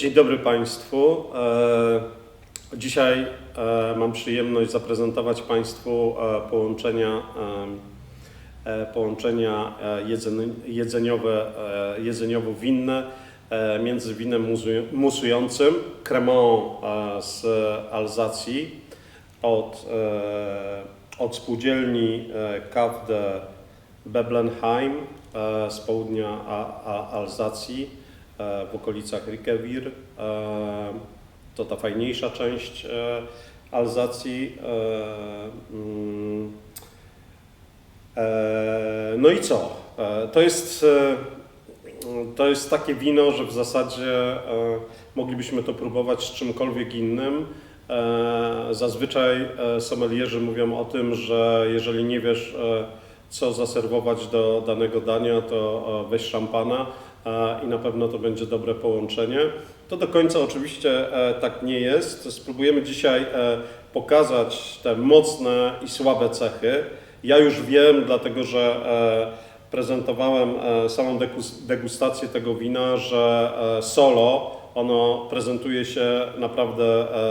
Dzień dobry Państwu. E, Dzisiaj e, mam przyjemność zaprezentować Państwu e, połączenia, połączenia jedzen- jedzeniowe, jedzeniowo-winne między winem musu- musującym Cremant z Alzacji od, od spółdzielni Cave de Beblenheim z południa Alzacji w okolicach Rikewir. E, To ta fajniejsza część e, Alzacji. E, mm, e, No i co? E, To jest, e, to jest takie wino, że w zasadzie e, moglibyśmy to próbować z czymkolwiek innym. E, Zazwyczaj e, sommelierzy mówią o tym, że jeżeli nie wiesz, e, co zaserwować do danego dania, to e, weź szampana e, i na pewno to będzie dobre połączenie. To do końca oczywiście e, tak nie jest. Spróbujemy dzisiaj e, pokazać te mocne i słabe cechy. Ja już wiem, dlatego że e, prezentowałem samą degus- degustację tego wina, że solo ono prezentuje się naprawdę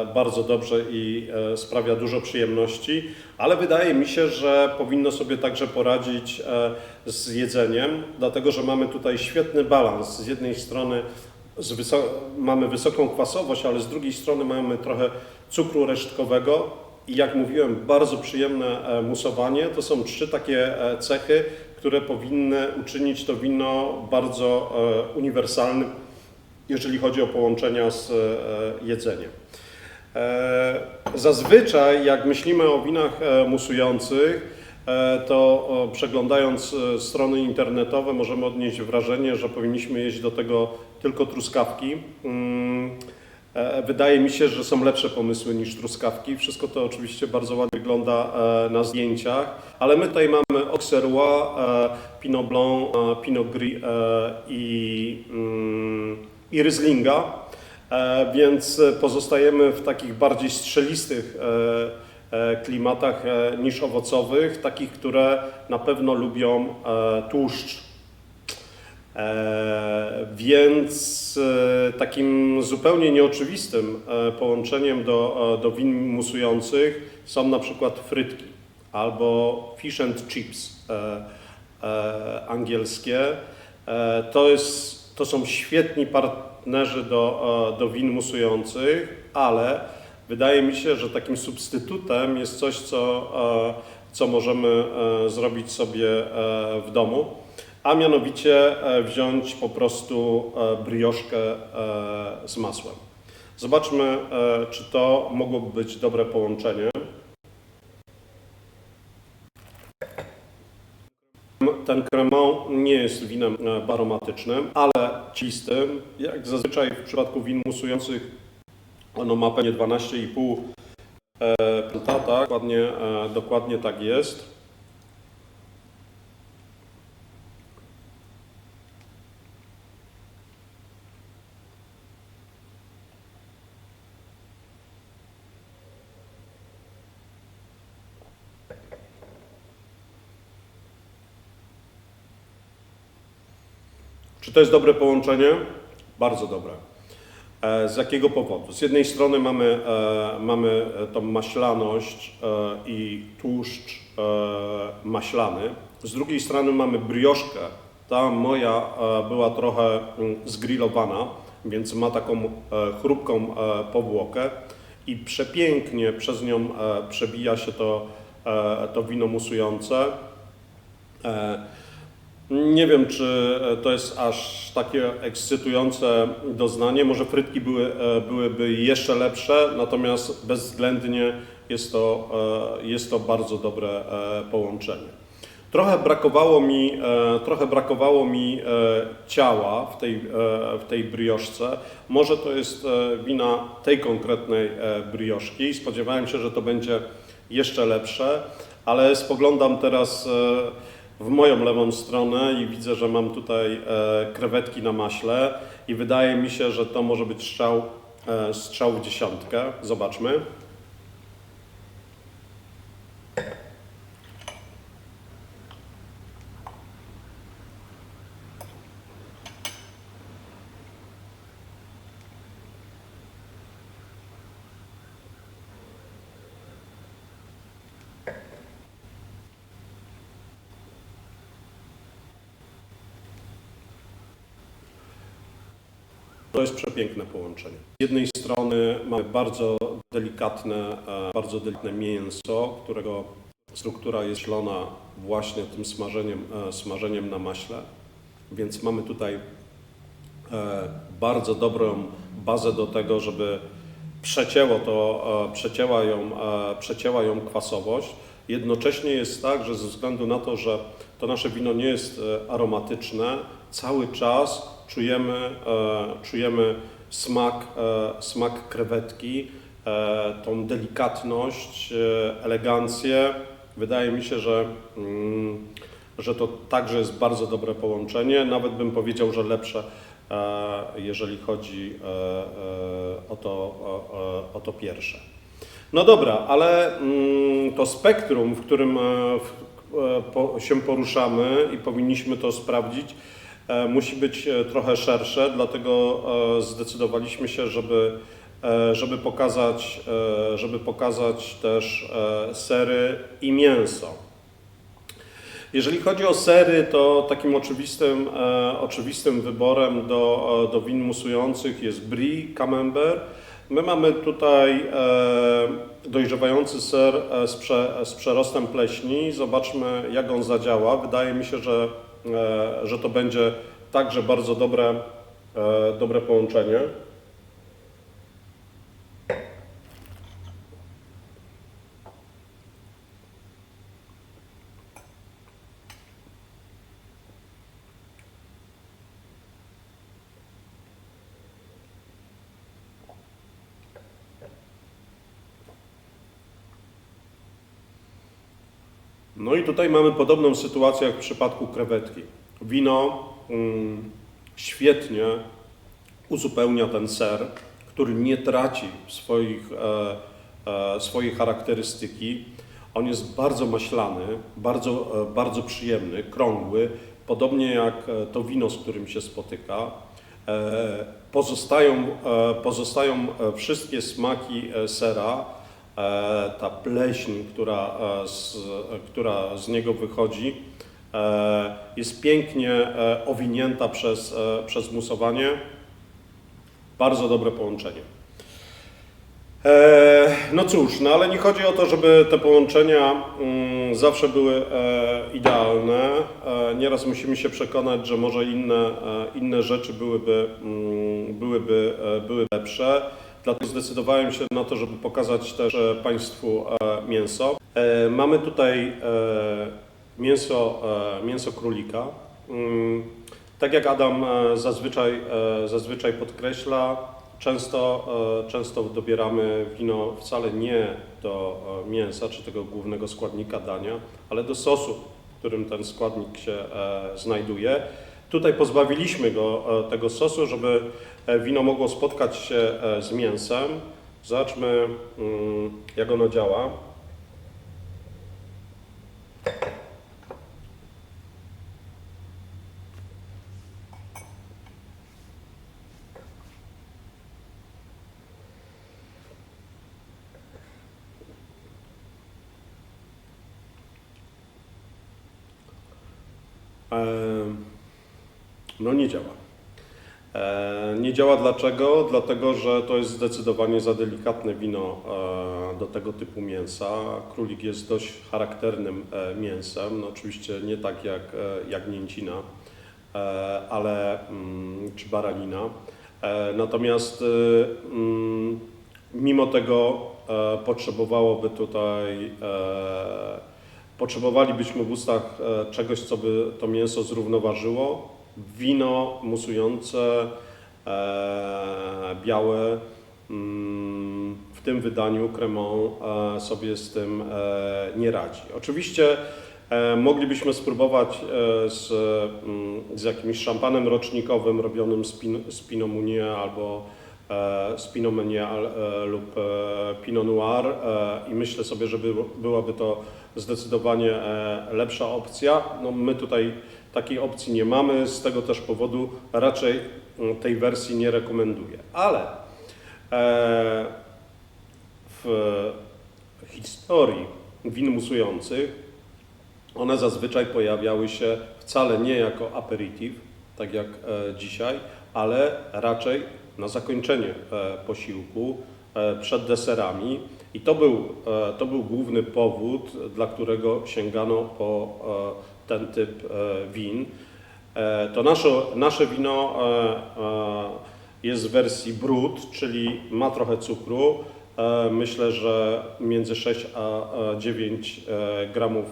e, bardzo dobrze i e, sprawia dużo przyjemności, ale wydaje mi się, że powinno sobie także poradzić e, z jedzeniem, dlatego że mamy tutaj świetny balans. Z jednej strony mamy wysoką kwasowość, ale z drugiej strony mamy trochę cukru resztkowego i jak mówiłem, bardzo przyjemne musowanie. To są trzy takie cechy, które powinny uczynić to wino bardzo uniwersalnym, jeżeli chodzi o połączenia z e, jedzeniem. E, Zazwyczaj, jak myślimy o winach e, musujących, to przeglądając strony internetowe możemy odnieść wrażenie, że powinniśmy jeść do tego tylko truskawki. Mm, Wydaje mi się, że są lepsze pomysły niż truskawki. Wszystko to oczywiście bardzo ładnie wygląda na zdjęciach, ale my tutaj mamy Auxerrois, Pinot Blanc, Pinot Gris i, mm, i Rieslinga. E, Więc pozostajemy w takich bardziej strzelistych e, e, klimatach niż owocowych, takich, które na pewno lubią tłuszcz. Więc takim zupełnie nieoczywistym połączeniem do, do win musujących są na przykład frytki albo fish and chips angielskie. To, jest, to są świetni partnerzy do, e, do win musujących, ale wydaje mi się, że takim substytutem jest coś, co, e, co możemy e, zrobić sobie w domu, a mianowicie wziąć po prostu brioszkę z masłem. Zobaczmy, czy to mogłoby być dobre połączenie. Ten cremant nie jest winem e, aromatycznym, ale cistym. Jak zazwyczaj w przypadku win musujących ono ma pewnie 12,5 e, tak? Dokładnie, e, dokładnie tak jest. To jest dobre połączenie? Bardzo dobre. E, Z jakiego powodu? Z jednej strony mamy, e, mamy e, tą maślaność i tłuszcz maślany, z drugiej strony mamy brioszkę. Ta moja była trochę mm, zgrillowana, więc ma taką chrupką powłokę i przepięknie przez nią przebija się to, to wino musujące. Nie wiem, czy e, to jest aż takie ekscytujące doznanie. Może frytki były, e, byłyby jeszcze lepsze, natomiast bezwzględnie jest to, e, jest to bardzo dobre połączenie. Trochę brakowało mi, trochę brakowało mi ciała w tej, w tej brioszce. Może to jest wina tej konkretnej brioszki. Spodziewałem się, że to będzie jeszcze lepsze, ale spoglądam teraz w moją lewą stronę i widzę, że mam tutaj e, krewetki na maśle i wydaje mi się, że to może być strzał, e, strzał w dziesiątkę. Zobaczmy. To jest przepiękne połączenie. Z jednej strony mamy bardzo delikatne, e, bardzo delikatne mięso, którego struktura jest ślona właśnie tym smażeniem, e, smażeniem na maśle, więc mamy tutaj e, bardzo dobrą bazę do tego, żeby przecięło to, przecięła ją, przecięła ją kwasowość. Jednocześnie jest tak, że ze względu na to, że to nasze wino nie jest aromatyczne, cały czas czujemy, e, czujemy smak, e, smak krewetki, e, tą delikatność, elegancję. Wydaje mi się, że, mm, że to także jest bardzo dobre połączenie, nawet bym powiedział, że lepsze, jeżeli chodzi o to, o, o- to pierwsze. No dobra, ale mm, to spektrum, w którym się poruszamy i powinniśmy to sprawdzić, musi być e, trochę szersze, dlatego e, zdecydowaliśmy się, żeby, e, żeby, pokazać, e, żeby pokazać też e, sery i mięso. Jeżeli chodzi o sery, to takim oczywistym, e, oczywistym wyborem do, e, do win musujących jest brie, camembert. My mamy tutaj e, dojrzewający ser e, z, prze, z przerostem pleśni. Zobaczmy, jak on zadziała. Wydaje mi się, że, e, że to będzie także bardzo dobre, e, dobre połączenie. No i tutaj mamy podobną sytuację jak w przypadku krewetki. Wino mm, świetnie uzupełnia ten ser, który nie traci swoich, e, e, swojej charakterystyki. On jest bardzo maślany, bardzo, e, bardzo przyjemny, krągły, podobnie jak e, to wino, z którym się spotyka. E, pozostają, e, pozostają e, wszystkie smaki e, sera, ta pleśń, która e, z, która z niego wychodzi, e, jest pięknie e, owinięta przez, e, przez musowanie. Bardzo dobre połączenie. E, No cóż, no ale nie chodzi o to, żeby te połączenia mm, zawsze były e, idealne. E, nieraz musimy się przekonać, że może inne, e, inne rzeczy byłyby, mm, byłyby, e, były lepsze. Dlatego zdecydowałem się na to, żeby pokazać też e, Państwu e, mięso. E, Mamy tutaj mięso, mięso królika. Mm, Tak jak Adam zazwyczaj, zazwyczaj podkreśla, często, często dobieramy wino wcale nie do mięsa czy tego głównego składnika dania, ale do sosu, w którym ten składnik się znajduje. Tutaj pozbawiliśmy go tego sosu, żeby wino mogło spotkać się e, z mięsem. Zobaczmy, mm, jak ono działa. Em, No nie działa. E, Nie działa dlaczego? Dlatego, że to jest zdecydowanie za delikatne wino e, do tego typu mięsa. Królik jest dość charakternym e, mięsem, no oczywiście nie tak jak, jak ale mm, czy baranina. Natomiast e, mm, mimo tego potrzebowałoby tutaj Potrzebowalibyśmy w ustach czegoś, co by to mięso zrównoważyło. Wino musujące, e, białe, mm, w tym wydaniu Cremant e, sobie z tym e, nie radzi. Oczywiście moglibyśmy spróbować z, mm, z jakimś szampanem rocznikowym robionym z, pin, z Pinot Meunier albo z Pinot Meunier lub Pinot Noir i myślę sobie, że by, byłaby to zdecydowanie lepsza opcja. No, my tutaj takiej opcji nie mamy, z tego też powodu raczej mm, tej wersji nie rekomenduję. Ale e, w historii win musujących one zazwyczaj pojawiały się wcale nie jako aperitif, tak jak e, dzisiaj, ale raczej na zakończenie e, posiłku, przed deserami. I to był, to był główny powód, dla którego sięgano po ten typ e, win. E, To nasze, nasze wino e, jest w wersji brut, czyli ma trochę cukru. Myślę, że między 6 a a 9 e, gramów,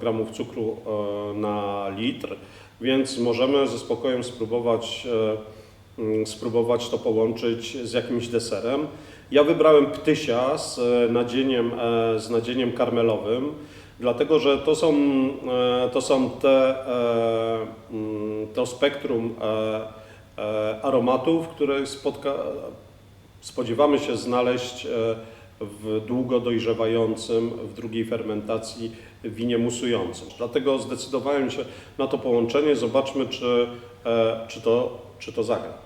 gramów cukru na litr, więc możemy ze spokojem spróbować, mm, spróbować to połączyć z jakimś deserem. Ja wybrałem ptysia z nadzieniem, z nadzieniem karmelowym, dlatego że to są, e, to są te, e, mm, to spektrum e, aromatów, które spotka, spodziewamy się znaleźć w długo dojrzewającym, w drugiej fermentacji winie musującym. Dlatego zdecydowałem się na to połączenie. Zobaczmy, czy, czy, to, czy to zagra.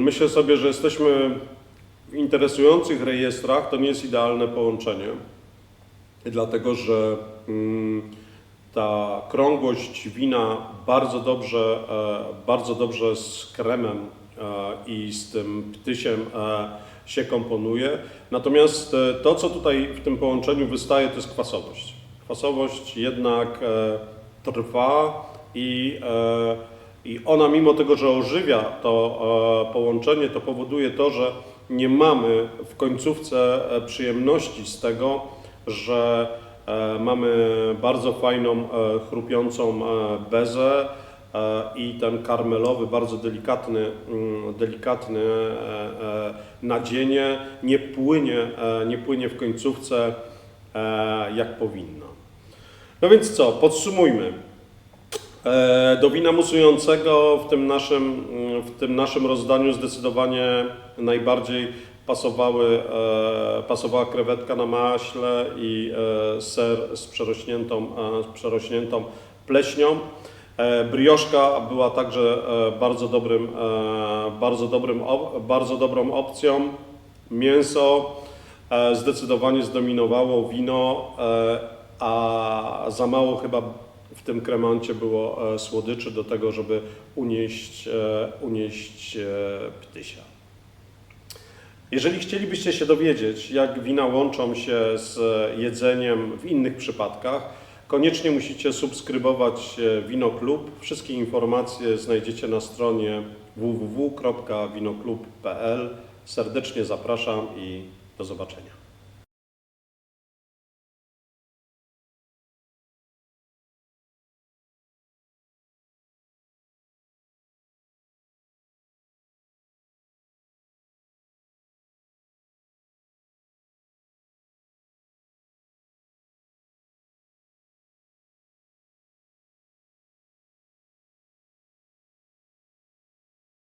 Myślę sobie, że jesteśmy w interesujących rejestrach. To nie jest idealne połączenie, dlatego że mm, ta krągłość wina bardzo dobrze, e, bardzo dobrze z kremem e, i z tym ptysiem e, się komponuje. Natomiast to, co tutaj w tym połączeniu wystaje, to jest kwasowość. Kwasowość jednak trwa i i ona, mimo tego, że ożywia to e, połączenie, to powoduje to, że nie mamy w końcówce e, przyjemności z tego, że e, mamy bardzo fajną, chrupiącą bezę i ten karmelowy, bardzo delikatny, mm, delikatny nadzienie nie płynie, nie płynie w końcówce jak powinno. No więc co, podsumujmy. E, Do wina musującego w tym naszym, mm, w tym naszym rozdaniu zdecydowanie najbardziej pasowały, e, pasowała krewetka na maśle i e, ser z przerośniętą, z przerośniętą pleśnią. Brioszka była także bardzo, dobrym, bardzo, dobrym, bardzo dobrą opcją. Mięso zdecydowanie zdominowało wino, a za mało chyba w tym kremancie było e, słodyczy do tego, żeby unieść, e, unieść e, ptysia. Jeżeli chcielibyście się dowiedzieć, jak wina łączą się z jedzeniem w innych przypadkach, koniecznie musicie subskrybować e, Wino Klub. Wszystkie informacje znajdziecie na stronie www.winoklub.pl. Serdecznie zapraszam i do zobaczenia.